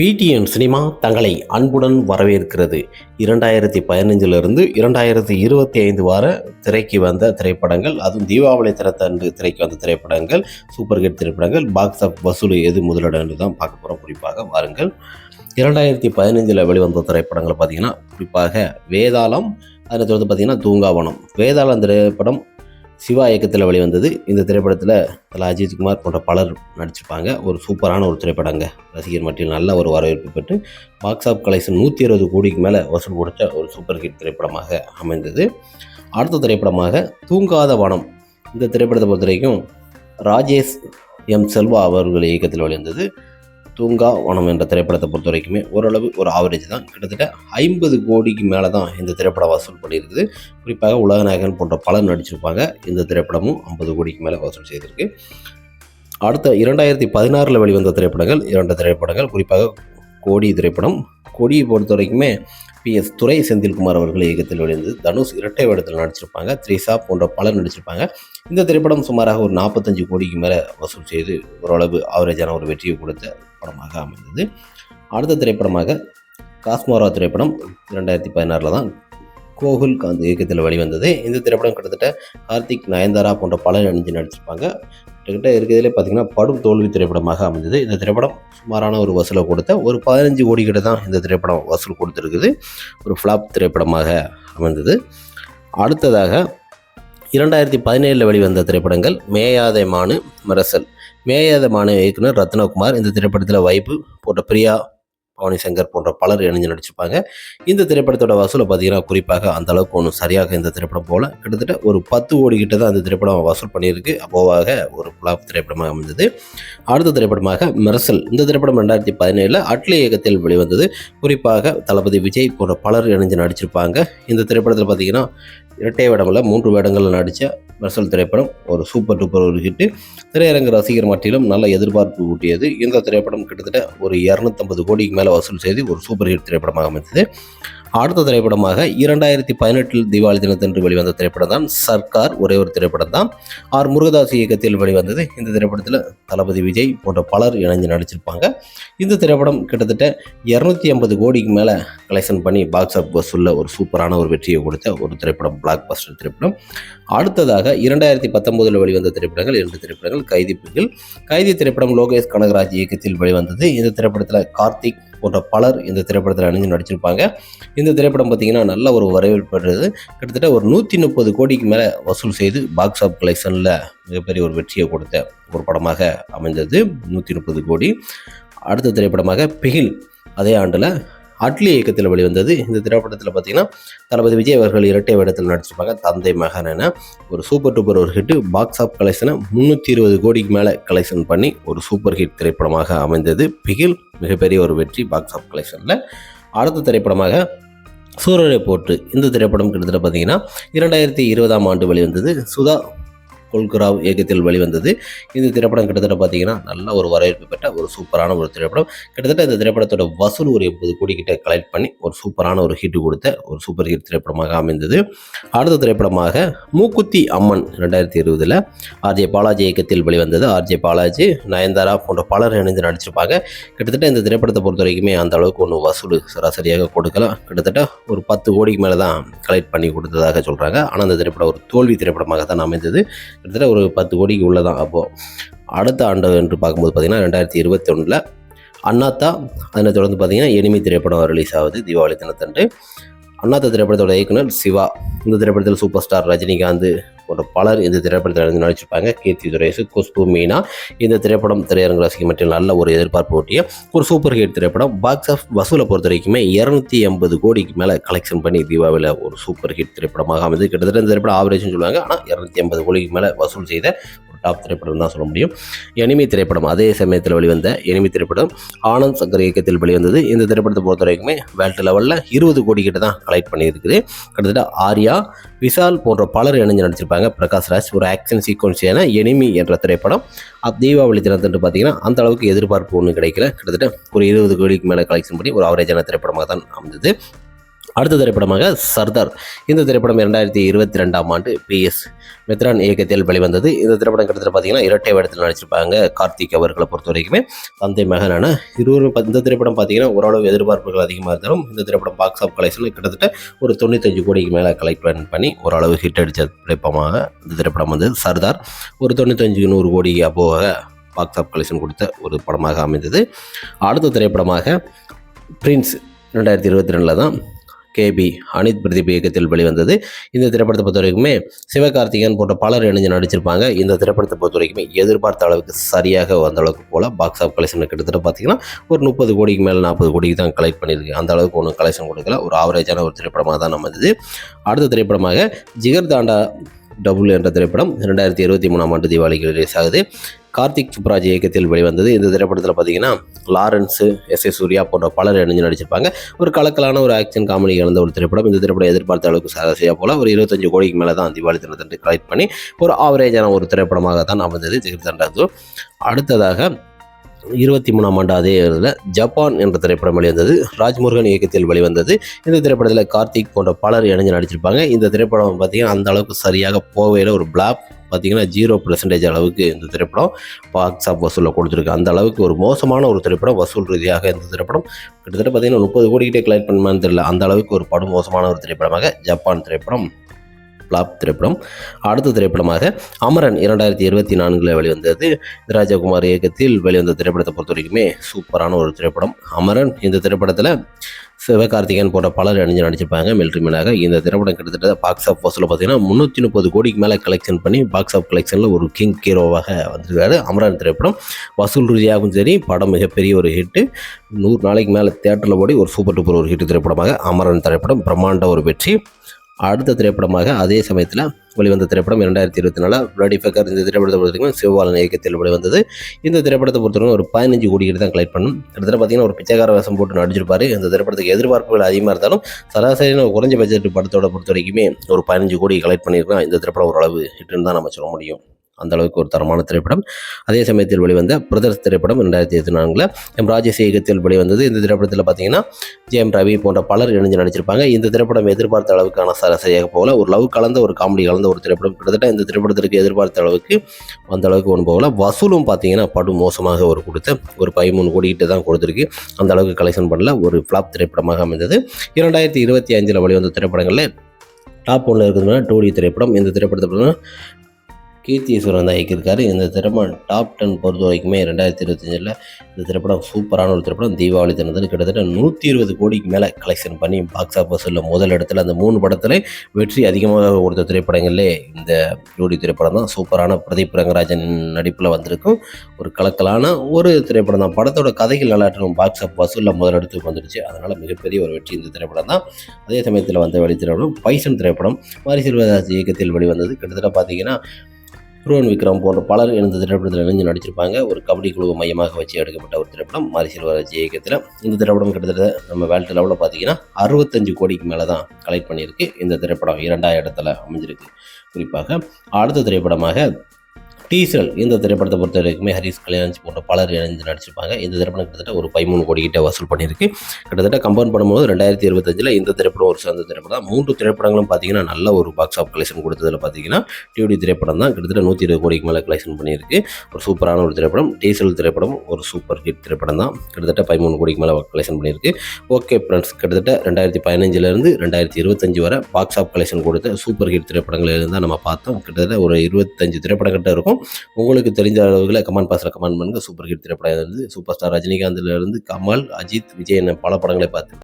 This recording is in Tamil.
பிடிஎன் சினிமா தங்களை அன்புடன் வரவேற்கிறது. இரண்டாயிரத்தி பதினஞ்சிலிருந்து இரண்டாயிரத்தி இருபத்தி ஐந்து வார திரைக்கு வந்த திரைப்படங்கள் அதுவும் தீபாவளி தினத்தன்று திரைக்கு வந்த திரைப்படங்கள் சூப்பர் ஹிட் திரைப்படங்கள் பாக்ஸ் ஆஃப் வசூல் எது முதலிடம்னு தான் பார்க்க போகிறோம் குறிப்பாக வாருங்கள். இரண்டாயிரத்தி பதினஞ்சில் வெளிவந்த திரைப்படங்கள் பார்த்தீங்கன்னா குறிப்பாக வேதாளம் அதில் தொடர்ந்து பார்த்தீங்கன்னா தூங்காவனம். வேதாளம் திரைப்படம் சிவா இயக்கத்தில் வெளிவந்தது இந்த திரைப்படத்தில் தல அஜித்குமார் போன்ற பலர் நடிச்சிருப்பாங்க. ஒரு சூப்பரான ஒரு திரைப்படங்க. ரசிகர் மட்டில் நல்ல ஒரு வரவேற்பு பெற்று பாக்ஸ் ஆஃப் கலெக்ஷன் நூற்றி இருபது கோடிக்கு மேலே வசூல் கொடுத்த ஒரு சூப்பர் ஹிட் திரைப்படமாக அமைந்தது. அடுத்த திரைப்படமாக தூங்காத வனம். இந்த திரைப்படத்தை பொறுத்த வரைக்கும் ராஜேஷ் எம் செல்வா அவர்கள் இயக்கத்தில் வெளிவந்தது. தூங்கா வனம் என்ற திரைப்படத்தை பொறுத்த வரைக்குமே ஓரளவு ஒரு ஆவரேஜ் தான். கிட்டத்தட்ட ஐம்பது கோடிக்கு மேலே தான் இந்த திரைப்படம் வசூல் பண்ணியிருக்குது. குறிப்பாக உலகநாயகன் போன்ற பலர் நடிச்சிருப்பாங்க. இந்த திரைப்படமும் ஐம்பது கோடிக்கு மேலே வசூல் செய்திருக்கு. அடுத்த இரண்டாயிரத்தி பதினாறில் வெளிவந்த திரைப்படங்கள் இரண்டு திரைப்படங்கள். குறிப்பாக கோடி திரைப்படம். கொடியை பொறுத்த வரைக்குமே பி. எஸ். துரை செந்தில்குமார் அவர்கள் இயக்கத்தில் வெளிவந்தது. தனுஷ் இரட்டை வேடத்தில் நடிச்சிருப்பாங்க. த்ரிஷா போன்ற பலர் நடிச்சிருப்பாங்க. இந்த திரைப்படம் சுமாராக ஒரு நாற்பத்தஞ்சு கோடிக்கு மேலே வசூல் செய்து ஓரளவு ஆவரேஜான ஒரு வெற்றியை கொடுத்த படமாக அமைந்தது. அடுத்த திரைப்படமாக காஸ்மோரா திரைப்படம் இரண்டாயிரத்தி பதினாறில் தான் கோகுல் காந்த் இயக்கத்தில் வெளிவந்தது. இந்த திரைப்படம் கிட்டத்தட்ட கார்த்திக் நயன்தாரா போன்ற பலர் அணிஞ்சு நடிச்சிருப்பாங்க. கிட்டத்தட்ட இருக்கிறதுலே பார்த்தீங்கன்னா படும் தோல்வி திரைப்படமாக அமைந்தது. இந்த திரைப்படம் சுமாரான ஒரு வசூலை கொடுத்த ஒரு பதினஞ்சு கோடிக்கிட்ட தான் இந்த திரைப்படம் வசூல் கொடுத்துருக்குது. ஒரு ஃப்ளாப் திரைப்படமாக அமைந்தது. அடுத்ததாக இரண்டாயிரத்தி பதினேழில் வெளிவந்த திரைப்படங்கள் மேயாதை மானு மரசல். மேயாத மானு இயக்குனர் ரத்னகுமார் இந்த திரைப்படத்தில் வைப்பு போன்ற பிரியா பவானி சங்கர் போன்ற பலர் இணைஞ்சு நடிச்சிருப்பாங்க. இந்த திரைப்படத்தோட வசூலை பார்த்தீங்கன்னா குறிப்பாக அந்த அளவுக்கு ஒன்றும் சரியாக இந்த திரைப்படம் போல கிட்டத்தட்ட ஒரு பத்து கோடி கிட்ட தான் அந்த திரைப்படம் வசூல் பண்ணியிருக்கு. அப்போவாக ஒரு புலாப் திரைப்படமாக அமைந்தது. அடுத்த திரைப்படமாக மெர்சல். இந்த திரைப்படம் ரெண்டாயிரத்தி பதினேழில் அட்லி இயக்கத்தில் வெளிவந்தது. குறிப்பாக தளபதி விஜய் போன்ற பலர் இணைஞ்சு நடிச்சிருப்பாங்க. இந்த திரைப்படத்தில் பார்த்தீங்கன்னா இரட்டை வேடங்களில் மூன்று வேடங்களில் நடித்த மெர்சல் திரைப்படம் ஒரு சூப்பர் டூப்பர் ஒரு ஹிட்டு திரையரங்கு ரசிகர் மட்டிலும் நல்ல எதிர்பார்ப்பு ஊட்டியது. இந்த திரைப்படம் கிட்டத்தட்ட ஒரு இரநூத்தம்பது கோடிக்கு மேலே வசூல் செய்து ஒரு சூப்பர் ஹிட் திரைப்படமாக அமைந்தது. அடுத்த திரைப்படமாக இரண்டாயிரத்தி பதினெட்டில் தீபாவளி தினத்தன்று வெளிவந்த திரைப்படம் தான் சர்க்கார். ஒரே ஒரு திரைப்படம் தான் ஆர். முருகதாஸ் இயக்கத்தில் வெளிவந்தது. இந்த திரைப்படத்தில் தளபதி விஜய் போன்ற பலர் இணைஞ்சு நடிச்சிருப்பாங்க. இந்த திரைப்படம் கிட்டத்தட்ட இரநூத்தி ஐம்பது கோடிக்கு மேலே கலெக்ஷன் பண்ணி பாக்ஸ் ஆஃப் வசூலில் ஒரு சூப்பரான ஒரு வெற்றியை கொடுத்த ஒரு திரைப்படம் பிளாக் பஸ்டர் திரைப்படம். அடுத்ததாக இரண்டாயிரத்தி பத்தொம்போதில் வெளிவந்த திரைப்படங்கள் இரண்டு திரைப்படங்கள் கைதி பிகில் கைதி திரைப்படம் லோகேஷ் கனகராஜ் இயக்கத்தில் வெளிவந்தது. இந்த திரைப்படத்தில் கார்த்திக் போன்ற பலர் இந்த திரைப்படத்தில் அணிஞ்சு நடிச்சிருப்பாங்க. இந்த திரைப்படம் பார்த்தீங்கன்னா நல்ல ஒரு வரவேற்பு பெற்றது. கிட்டத்தட்ட ஒரு நூற்றி முப்பது கோடிக்கு மேலே வசூல் செய்து பாக்ஸ் ஆஃப் கலெக்ஷனில் மிகப்பெரிய ஒரு வெற்றியை கொடுத்த ஒரு படமாக அமைந்தது. நூற்றி முப்பது கோடி. அடுத்த திரைப்படமாக பிகில் அதே ஆண்டில் அட்லி இயக்கத்தில் வெளிவந்தது. இந்த திரைப்படத்தில் பார்த்தீங்கன்னா தளபதி விஜய் அவர்கள் இரட்டை வேடத்தில் நடிச்சிருப்பாங்க தந்தை மகன் என. ஒரு சூப்பர் டூப்பர் ஒரு ஹிட்டு பாக்ஸ் ஆஃப் கலெக்ஷனை முந்நூற்றி இருபது கோடிக்கு மேலே கலெக்ஷன் பண்ணி ஒரு சூப்பர் ஹிட் திரைப்படமாக அமைந்தது. பிகில் மிகப்பெரிய ஒரு வெற்றி பாக்ஸ் ஆஃப் கலெக்ஷனில் அடுத்த திரைப்படமாக சூரரை போட்டு இந்த திரைப்படம் கிட்டத்தட்ட பார்த்தீங்கன்னா இரண்டாயிரத்தி இருபதாம் ஆண்டு வெளிவந்தது. சுதா கொல்குராவ் இயக்கத்தில் வெளிவந்தது. இந்த திரைப்படம் கிட்டத்தட்ட பார்த்தீங்கன்னா நல்ல ஒரு வரவேற்பு பெற்ற ஒரு சூப்பரான ஒரு திரைப்படம். கிட்டத்தட்ட இந்த திரைப்படத்தோட வசூல் ஒரு எண்பது கோடி கிட்ட கலெக்ட் பண்ணி ஒரு சூப்பரான ஒரு ஹிட் கொடுத்த ஒரு சூப்பர் ஹிட் திரைப்படமாக அமைந்தது. அடுத்த திரைப்படமாக மூக்குத்தி அம்மன் ரெண்டாயிரத்தி இருபதில் ஆர்ஜே பாலாஜி இயக்கத்தில் வெளிவந்தது. ஆர்ஜே பாலாஜி நயன்தாரா போன்ற பலர் இணைந்து நடிச்சிருப்பாங்க. கிட்டத்தட்ட இந்த திரைப்படத்தை பொறுத்த வரைக்குமே அந்த அளவுக்கு ஒன்று வசூல் சராசரியாக கொடுக்கலாம் கிட்டத்தட்ட ஒரு பத்து கோடிக்கு மேலே தான் கலெக்ட் பண்ணி கொடுத்ததாக சொல்கிறாங்க ஆனால் அந்த திரைப்படம் ஒரு தோல்வி திரைப்படமாக தான் அமைந்தது. கிட்டத்தட்ட ஒரு பத்து கோடிக்கு உள்ளே தான் அப்போது அடுத்த ஆண்டு என்று பார்க்கும்போது பார்த்திங்கன்னா ரெண்டாயிரத்தி இருபத்தொன்னில் அண்ணாத்தா அதனை தொடர்ந்து பார்த்திங்கன்னா எனிமி திரைப்படம் ரிலீஸ் ஆகுது தீபாவளி தினத்தன்று. அண்ணாத்தா திரைப்படத்தோட இயக்குனர் சிவா. இந்த திரைப்படத்தில் சூப்பர் ஸ்டார் ரஜினிகாந்த் போன்ற பலர் இந்த திரைப்படத்தில் இருந்து நடிச்சிருப்பாங்க. கீர்த்தி சுரேஷ் குஷ்பு மீனா. இந்த திரைப்படம் திரையரங்கு ரசிக்க மற்றும் நல்ல ஒரு எதிர்பார்ப்பு ஒட்டிய ஒரு சூப்பர் ஹிட் திரைப்படம். பாக்ஸ் ஆஃப் வசூலை பொறுத்த வரைக்குமே இரநூத்தி எண்பது கோடிக்கு மேலே கலெக்ஷன் பண்ணி தீபாவளியில் ஒரு சூப்பர் ஹிட் திரைப்படமாக அமைந்து கிட்டத்தட்ட இந்த திரைப்படம் ஆவரேஜ்னு சொல்லுவாங்க. ஆனால் இரநூத்தி எண்பது கோடிக்கு மேலே வசூல் செய்த டாப் திரைப்படம் தான் சொல்ல முடியும். எனிமி திரைப்படம் அதே சமயத்தில் வெளிவந்த எனிமி திரைப்படம் ஆனந்த் சங்கர் இயக்கத்தில் வெளிவந்தது. இந்த திரைப்படத்தை பொறுத்த வரைக்குமே வேல்ட் லெவலில் இருபது கோடி கிட்ட தான் கலெக்ட் பண்ணியிருக்குது. கிட்டத்தட்ட ஆர்யா விஷால் போன்ற பலர் இணைஞ்சு நடிச்சிருப்பாங்க. பிரகாஷ் ராஜ் ஒரு ஆக்ஷன் சீக்வன்ஸியான எனிமி என்ற திரைப்படம். தீபாவளி தினத்தன்று பார்த்தீங்கன்னா அந்த அளவுக்கு எதிர்பார்ப்பு ஒன்றும் கிடைக்கல. கிட்டத்தட்ட ஒரு இருபது கோடிக்கு மேலே கலெக்ஷன் பண்ணி ஒரு ஆவரேஜான திரைப்படமாக தான் அமைந்தது. அடுத்த திரைப்படமாக சர்தார். இந்த திரைப்படம் இரண்டாயிரத்தி இருபத்தி ரெண்டாம் ஆண்டு பிஎஸ் மெத்ரான் இயக்கத்தில் வெளிவந்தது. இந்த திரைப்படம் கிட்டத்தட்ட பார்த்தீங்கன்னா இரட்டை வேடத்தில் நடிச்சிருப்பாங்க கார்த்திக் அவர்களை பொறுத்த வரைக்குமே. தந்தை மகனான இருவரும் இந்த திரைப்படம் பார்த்தீங்கன்னா ஓரளவு எதிர்பார்ப்புகள் அதிகமாக இருந்தாலும் இந்த திரைப்படம் பாக்ஸ் ஆஃப் கலெக்ஷனில் கிட்டத்தட்ட ஒரு தொண்ணூத்தஞ்சு கோடிக்கு மேலே கலெக்ட் பண்ணி ஓரளவு ஹிட் அடித்த திரைப்படமாக இந்த திரைப்படம் வந்து சர்தார் ஒரு தொண்ணூத்தஞ்சு நூறு கோடி அபோவாக பாக்ஸ் ஆஃப் கலெக்ஷன் கொடுத்த ஒரு படமாக அமைந்தது. அடுத்த திரைப்படமாக பிரின்ஸ் ரெண்டாயிரத்தி இருபத்தி ரெண்டில் தான் கேபி அனித் பிரதீப் இயக்கத்தில் வெளிவந்தது. இந்த திரைப்படத்தை பொறுத்த வரைக்குமே சிவகார்த்திகேயன் போன்ற பலர் இணைஞ்சு நடிச்சிருப்பாங்க. இந்த திரைப்படத்தை பொறுத்த வரைக்குமே எதிர்பார்த்த அளவுக்கு சரியாக வந்த அளவுக்கு போல் பாக்ஸ் ஆஃப் கலெக்ஷன் கிட்டத்தட்ட பார்த்தீங்கன்னா ஒரு முப்பது கோடிக்கு மேலே நாற்பது கோடிக்கு தான் கலெக்ட் பண்ணியிருக்கு. அந்த அளவுக்கு ஒன்றும் கலெக்ஷன் கொடுக்கல. ஒரு ஆவரேஜான ஒரு திரைப்படமாக தான் அமைந்தது. அடுத்த திரைப்படமாக ஜிகர் தாண்டா டபுள் என்ற திரைப்படம் ரெண்டாயிரத்தி இருபத்தி மூணாம் ஆண்டு தீபாவளிக்கு ரிலீஸ் ஆகுது. கார்த்திக் சுப்ராஜ் இயக்கத்தில் வெளிவந்தது. இந்த திரைப்படத்தில் பார்த்தீங்கன்னா லாரன்ஸு எஸ் ஏ சூர்யா போன்ற பலர் இணைஞ்சு நடிச்சிருப்பாங்க. ஒரு கலக்கலான ஒரு ஆக்ஷன் காமெடி கலந்த ஒரு திரைப்படம். இந்த திரைப்படம் எதிர்பார்த்த அளவுக்கு சராசரியாக போல ஒரு இருபத்தஞ்சு கோடிக்கு மேலே தான் தீபாவளி தினத்தன்று கலெக்ட் பண்ணி ஒரு ஆவரேஜான ஒரு திரைப்படமாக தான் அமைந்தது ஜிகர் அடுத்ததாக இருபத்தி மூணாம் ஆண்டு அதே இதில் ஜப்பான் என்ற திரைப்படம் வெளிவந்தது. ராஜ்முருகன் இயக்கத்தில் வெளிவந்தது. இந்த திரைப்படத்தில் கார்த்திக் போன்ற பலர் இணைஞ்சு நடிச்சிருப்பாங்க. இந்த திரைப்படம் பார்த்தீங்கன்னா அந்த அளவுக்கு சரியாக போவையில் ஒரு பிளாக் பார்த்தீங்கன்னா ஜீரோ பர்சன்டேஜ் அளவுக்கு இந்த திரைப்படம் பாக்ஸ் ஆஃப் வசூலில் கொடுத்துருக்கு. அந்த அளவுக்கு ஒரு மோசமான ஒரு திரைப்படம் வசூல் ரீதியாக இந்த திரைப்படம் கிட்டத்தட்ட பார்த்தீங்கன்னா முப்பது கோடிக்கிட்டே கலெக்ட் பண்ணுமான்னு தெரியல. அந்த அளவுக்கு ஒரு படம் மோசமான ஒரு திரைப்படமாக ஜப்பான் திரைப்படம் பிளாப் திரைப்படம். அடுத்த திரைப்படமாக அமரன் இரண்டாயிரத்தி இருபத்தி நான்கில் வெளிவந்தது. ராஜகுமார் இயக்கத்தில் வெளிவந்த திரைப்படத்தை பொறுத்த வரைக்குமே சூப்பரான ஒரு திரைப்படம். அமரன் இந்த திரைப்படத்தில் சிவகார்த்திகேயன் போன்ற பலர் அணிஞ்சு நடிச்சிருப்பாங்க. மிலிட்ரி மேனாக இந்த திரைப்படம் கிட்டத்தட்ட பாக்ஸ் ஆஃப் வசூலில் பார்த்தீங்கன்னா முந்நூற்றி முப்பது கோடிக்கு மேலே கலெக்ஷன் பண்ணி பாக்ஸ் ஆஃப் கலெக்ஷனில் ஒரு கிங் ஹீரோவாக வந்திருக்காரு அமரன் திரைப்படம். வசூல் ரீதியாகவும் சரி படம் மிகப்பெரிய ஒரு ஹிட்டு நூறு நாளைக்கு மேலே தேட்டரில் ஓடி ஒரு சூப்பர் டூப்பர் ஒரு ஹிட் திரைப்படமாக அமரன் திரைப்படம் பிரம்மாண்ட ஒரு வெற்றி. அடுத்த திரைப்படமாக அதே சமயத்தில் வெளிவந்த திரைப்படம் இரண்டாயிரத்தி இருபத்தி நாலு பிளடி ஃபக்கர் இந்த திரைப்படத்தை பொறுத்தவரைக்கும் சிவபாலன் இயக்கத்தில் வெளிவந்தது. இந்த திரைப்படத்தை பொறுத்தவரைக்கும் ஒரு பதினஞ்சு கோடி கிட்ட தான் கலெக்ட் பண்ணும் கிட்டத்தட்ட பார்த்தீங்கன்னா ஒரு பிச்சைக்கார வேஷம் போட்டு நடிச்சிருப்பாரு. இந்த திரைப்படத்துக்கு எதிர்பார்ப்புகள் அதிகமாக இருந்தாலும் சராசரியான ஒரு குறைஞ்ச பட்ஜெட் படத்தோட பொறுத்த வரைக்குமே ஒரு பதினஞ்சு கோடி கலெக்ட் பண்ணியிருக்கோம் இந்த திரைப்படம் ஓரளவு ஹிட்னு தான் நம்ம சொல்ல முடியும். அந்த அளவுக்கு ஒரு தரமான திரைப்படம். அதே சமயத்தில் வெளிவந்த பிரதர்ஸ் திரைப்படம் ரெண்டாயிரத்தி இருபத்தி நான்கில் எம் ராஜேஷ் இயக்கத்தில் வெளிவந்தது. இந்த திரைப்படத்தில் பார்த்தீங்கன்னா ஜெயம் ரவி போன்ற பலர் இணைஞ்சு நடிச்சிருப்பாங்க. இந்த திரைப்படம் எதிர்பார்த்த அளவுக்கான சராசரியாக போல ஒரு லவ் கலந்த ஒரு காமெடி கலந்த ஒரு திரைப்படம். கிட்டத்தட்ட இந்த திரைப்படத்திற்கு எதிர்பார்த்த அளவுக்கு அந்த அளவுக்கு ஒன்று போகல. வசூலும் பார்த்தீங்கன்னா படு மோசமாக ஒரு கொடுத்த ஒரு பதிமூணு கோடிக்கிட்ட தான் கொடுத்துருக்கு. அந்த அளவுக்கு கலெக்ஷன் பண்ணல. ஒரு ஃப்ளாப் திரைப்படமாக அமைந்தது. இரண்டாயிரத்தி இருபத்தி அஞ்சில் வெளிவந்த திரைப்படங்களில் டாப் ஒன்றில் இருக்கிறதுனால டூடி திரைப்படம். இந்த திரைப்படத்தை பார்த்தீங்கன்னா கீர்த்தி ஈஸ்வரன் தான் இயக்கியிருக்காரு. இந்த திரைப்படம் டாப் டென் பொறுத்த வரைக்குமே ரெண்டாயிரத்தி இருபத்தஞ்சில் இந்த திரைப்படம் சூப்பரான ஒரு திரைப்படம். தீபாவளி தினத்தில் கிட்டத்தட்ட நூற்றி இருபது கோடிக்கு மேலே கலெக்ஷன் பண்ணி பாக்ஸ் ஆஃபீஸில் முதல் இடத்துல அந்த மூணு படத்தில் வெற்றி அதிகமாக கொடுத்த திரைப்படங்களே இந்த ஜோடி திரைப்படம் தான். சூப்பரான பிரதீப் ரங்கராஜன் நடிப்பில் வந்திருக்கும் ஒரு கலக்கலான ஒரு திரைப்படம் தான். படத்தோட கதைகள் நல்லா இருக்கும் பாக்ஸ் ஆஃப் வசூலில் முதலிடத்துக்கு வந்துடுச்சு. அதனால் மிகப்பெரிய ஒரு வெற்றி இந்த திரைப்படம் தான். அதே சமயத்தில் வந்த வெளி திரைப்படம். பைசன் திரைப்படம் மாரி செல்வராஜ் இயக்கத்தில் வெளிவந்தது. கிட்டத்தட்ட பார்த்தீங்கன்னா ரோஹன் விக்ரம் போன்ற பலர் இந்த திரைப்படத்தில் இணைஞ்சு நடிச்சிருப்பாங்க ஒரு கபடி குழுவை மையமாக வச்சு எடுக்கப்பட்ட ஒரு திரைப்படம் மாரி செல்வராஜ் இயக்கத்தில். இந்த திரைப்படம் கிட்டத்தட்ட நம்ம வேல்ட் லெவலில் பார்த்தீங்கன்னா அறுபத்தஞ்சு கோடிக்கு மேலே தான் கலெக்ட் பண்ணியிருக்கு. இந்த திரைப்படம் இரண்டாயிரத்தில் அமைஞ்சிருக்கு. குறிப்பாக அடுத்த திரைப்படமாக டீசல் இந்த திரைப்படத்தை பொறுத்த வரைக்குமே ஹரிஸ் கல்யாண் போன்ற பலர் இணைந்து நடிச்சிருப்பாங்க. இந்த திரைப்படம் கிட்டத்தட்ட ஒரு பதிமூணு கோடி கிட்ட வசூல் பண்ணியிருக்கு. கிட்டத்தட்ட கம்பேர் பண்ணும்போது ரெண்டாயிரத்தி இருபத்தஞ்சில் இந்த திரைப்படம் ஒரு சிறந்த திரைப்படம் தான். மூன்று திரைப்படங்களும் பார்த்தீங்கன்னா நல்ல ஒரு பாக்ஸ் ஆஃப் கலெக்ஷன் கொடுத்ததில் பார்த்தீங்கன்னா டியூடி திரைப்படம் தான். கிட்டத்தட்ட நூற்றி இருபது கோடிக்கு மேலே கலெக்ஷன் பண்ணியிருக்கு. ஒரு சூப்பரான ஒரு திரைப்படம். டீசல் திரைப்படம் ஒரு சூப்பர் ஹிட் திரைப்படம் தான். கிட்டத்தட்ட பதிமூணு கோடிக்கு மேலே கலெக்ஷன் பண்ணியிருக்கு. ஓகே ஃப்ரெண்ட்ஸ் கிட்டத்தட்ட ரெண்டாயிரத்தி பதினஞ்சிலேருந்து ரெண்டாயிரத்தி இருபத்தஞ்சு வரை பாக்ஸ் ஆஃப் கலெக்ஷன் கொடுத்த சூப்பர் ஹிட் திரைப்படங்கள் இருந்தால் நம்ம பார்த்தோம். கிட்டத்தட்ட ஒரு இருபத்தஞ்சு திரைப்படம் கிட்ட இருக்கும். உங்களுக்கு தெரிஞ்ச அளவுகளை கமெண்ட் பாக்ஸில் கமெண்ட் பண்ணுங்கள் சூப்பர் ஹிட் திரைப்படம் இருந்து? சூப்பர் ஸ்டார் ரஜினிகாந்த்லேருந்து கமல் அஜித் விஜய் என பல படங்களை பார்த்து